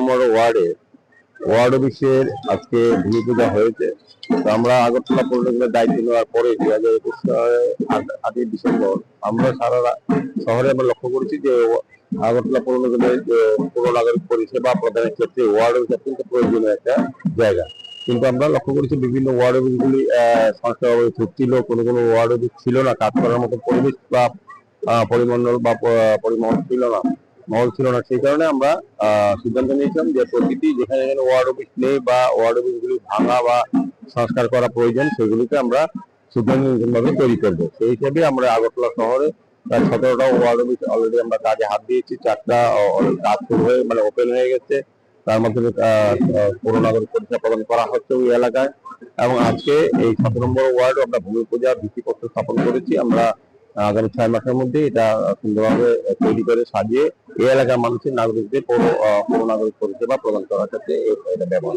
আমার ওয়ার্ডে, ওয়ার্ড অফিসের আজকে ভূমি পূজা হয়েছে। তো আমরা আগরতলা পৌর নিগমের দায়িত্ব নেওয়ার পরে দুই হাজার একুশ আটই ডিসেম্বর আমরা সারা শহরে আমরা লক্ষ্য করেছি যে আগরতলা পৌর নিগমের যে পৌর নাগরিক পরিষেবা প্রদানের ক্ষেত্রে ওয়ার্ড অফিস অত্যন্ত প্রয়োজনীয় একটা জায়গা। কিন্তু আমরা লক্ষ্য করেছি বিভিন্ন ওয়ার্ড অফিসগুলি সংস্থা ছিল কোনো কোনো ওয়ার্ড অফিস ছিল না, কাজ করার মতো পরিবেশ বা পরিমণ্ডল বা পরিমহল ছিল না। মহল ছিল না। সেই কারণে আমরা সিদ্ধান্ত নিয়েছিলাম যে প্রতিটি যেখানে যেখানে ওয়ার্ড অফিস নেই বা ওয়ার্ড অফিসগুলি ভাঙা বা সংস্কার করা প্রয়োজন সেগুলিকে আমরা সুদৃঢ়ভাবে তৈরি করব। সেই হিসাবে আমরা আগরতলা শহরে প্রায় সতেরোটা ওয়ার্ড অফিস অলরেডি আমরা কাজে হাত দিয়েছি। চারটা কাজ শুরু হয়ে মানে ওপেন হয়ে গেছে। তার মাধ্যমে আহ, আহ, পৌর নাগরিক পরিষেবা প্রদান করা হচ্ছে ওই এলাকায়। এবং আজকে এই সতেরো নম্বর ওয়ার্ড আমরা ভূমি পূজা ভিত্তিপত্র স্থাপন করেছি। আমরা আগামী ছয় মাসের মধ্যে এটা সুন্দরভাবে তৈরি করে সাজিয়ে এই এলাকার মানুষের নাগরিকদের পৌর নাগরিক পরিষেবা প্রদান করার ক্ষেত্রে এটা ব্যবহার